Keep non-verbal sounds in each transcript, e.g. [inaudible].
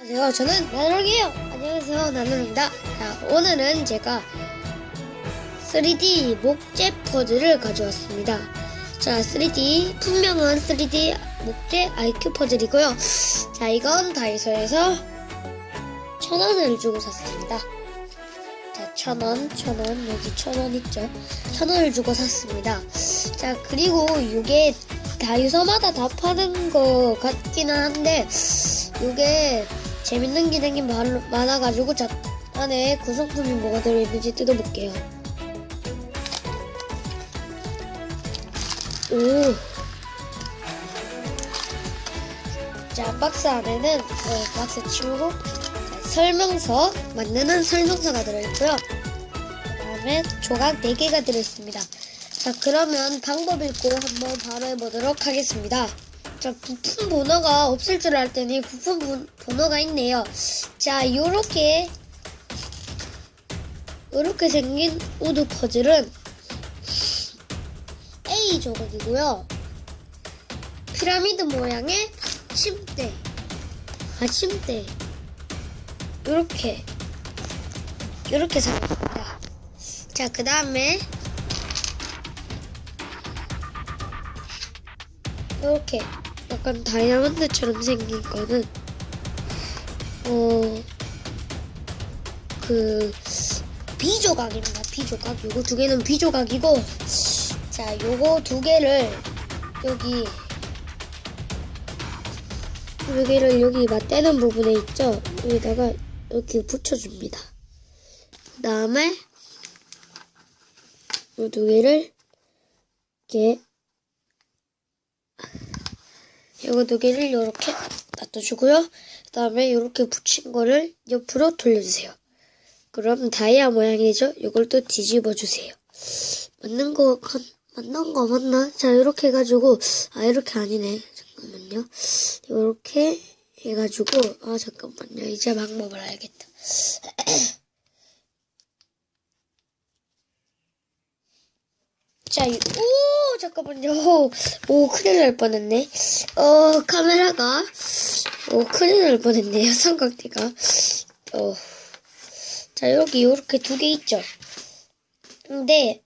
안녕하세요. 저는 나누기예요. 안녕하세요. 나누입니다. 자, 오늘은 제가 3D 목재 퍼즐을 가져왔습니다. 자, 3D 분명한 3D 목재 IQ 퍼즐이고요. 자, 이건 다이소에서 천 원을 주고 샀습니다. 자, 천 원, 천 원, 여기 천 원 있죠? 천 원을 주고 샀습니다. 자, 그리고 이게 다이소마다 다 파는 거 같기는 한데, 이게 재밌는 기능이 많- 많아가지고, 자, 안에 구성품이 뭐가 들어있는지 뜯어볼게요. 오. 자, 박스 안에는, 어, 박스 치우고, 자, 설명서, 만드는 설명서가 들어있고요. 그 다음에 조각 4개가 들어있습니다. 자, 그러면 방법 읽고 한번 바로 해보도록 하겠습니다. 자, 부품 번호가 없을 줄알 때니 부품 번- 번호가 있네요. 자, 요렇게, 요렇게 생긴 우드 퍼즐은 A 조각이고요. 피라미드 모양의 침대. 아, 침대. 요렇게. 요렇게 생겼습니다. 자, 그 다음에 이렇게 약간 다이아몬드처럼 생긴 거는 어 그 비조각입니다. 비조각. 요거 두 개는 비조각이고 자, 요거 두 개를 여기 여기를 여기 맞대는 부분에 있죠. 여기다가 이렇게 붙여줍니다. 그 다음에 이 두 개를 이렇게 요거 두 개를 이렇게 놔둬주고요. 그 다음에 이렇게 붙인 거를 옆으로 돌려주세요. 그럼 다이아 모양이 죠? 이걸 또 뒤집어 주세요. 맞는 거, 간- 맞는 거 맞나? 자, 이렇게 해가지고, 아, 이렇게 아니네. 잠깐만요. 이렇게 해가지고, 아, 잠깐만요. 이제 방법을 알겠다. [clears throat] 자, 이- 오, 잠깐만요. 오, 큰일 날 뻔했네. 어, 카메라가, 오, 큰일 날 뻔했네요. [laughs] 삼각대가. 어. 자, 여기 요렇게 두 개 있죠? 근데,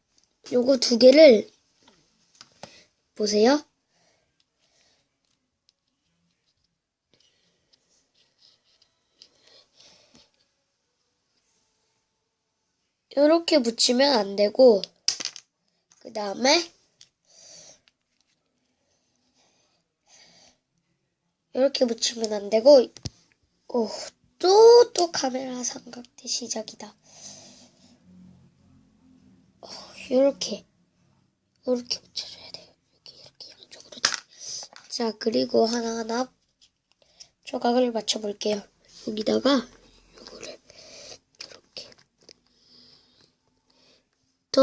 요거 두 개를, 보세요. 요렇게 붙이면 안 되고, 그 다음에 이렇게 붙이면 안 되고 오, 또, 또 카메라 삼각대 시작이다. 어, 이렇게 이렇게 붙여줘야 돼요. 이렇게 이렇게 양쪽으로. 자, 그리고 하나하나 조각을 맞춰볼게요. 여기다가 이거를 이렇게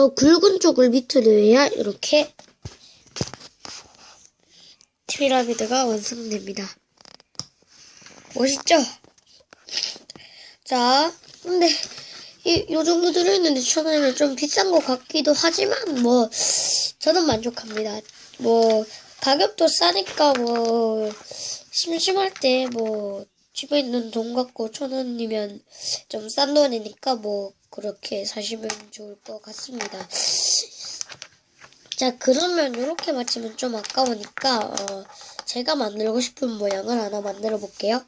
더 굵은 쪽을 밑으로 해야 이렇게 피라미드가 완성됩니다. 멋있죠? 자, 근데 이, 요 정도 들어있는데 천원이면 좀 비싼 것 같기도 하지만 뭐 저는 만족합니다. 뭐 가격도 싸니까 뭐 심심할 때 뭐 집에 있는 돈 갖고 천 원이면 좀 싼 돈이니까 뭐 그렇게 사시면 좋을 것 같습니다. 자 그러면 이렇게 맞추면 좀 아까우니까 어, 제가 만들고 싶은 모양을 하나 만들어 볼게요.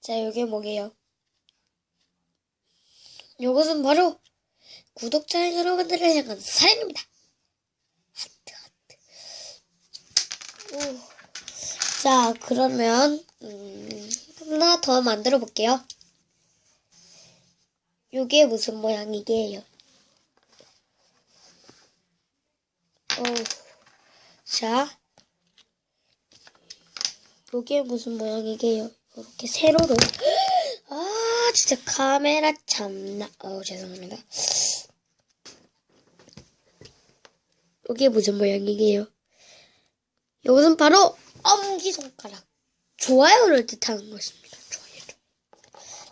자 이게 뭐게요? 이것은 바로 구독자 여러분들을 향한 사랑입니다. 하트 하트. 오. 자 그러면 음, 하나 더 만들어 볼게요. 이게 무슨 모양이게요? 어, 자, 이게 무슨 모양이게요? 이렇게 세로로. [gasps] 아, 진짜 카메라 참나. 어, 죄송합니다. 이게 무슨 모양이게요? 이것은 바로 엄지손가락. 좋아요를 뜻하는 것입니다.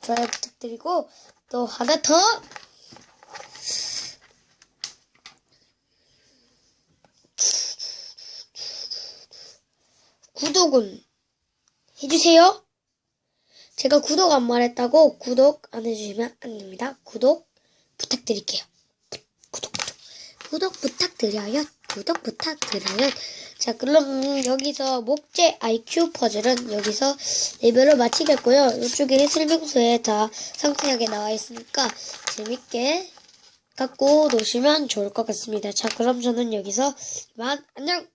좋아요. 부탁드리고, 또 하나 더. 구독은 해주세요. 제가 구독 안 말했다고 구독 안 해주시면 안 됩니다. 구독 부탁드릴게요. 부- 구독, 구독. 구독 부탁드려요. 구독 부탁드려요. 자, 그럼 여기서 목재 IQ 퍼즐은 여기서 레벨을 마치겠고요. 이쪽에 설명서에 다 상세하게 나와 있으니까 재밌게 갖고 노시면 좋을 것 같습니다. 자, 그럼 저는 여기서 이만 안녕!